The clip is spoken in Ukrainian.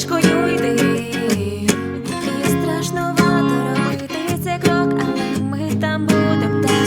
стежкою йди, і страшновато робити цей крок, але ми там будем.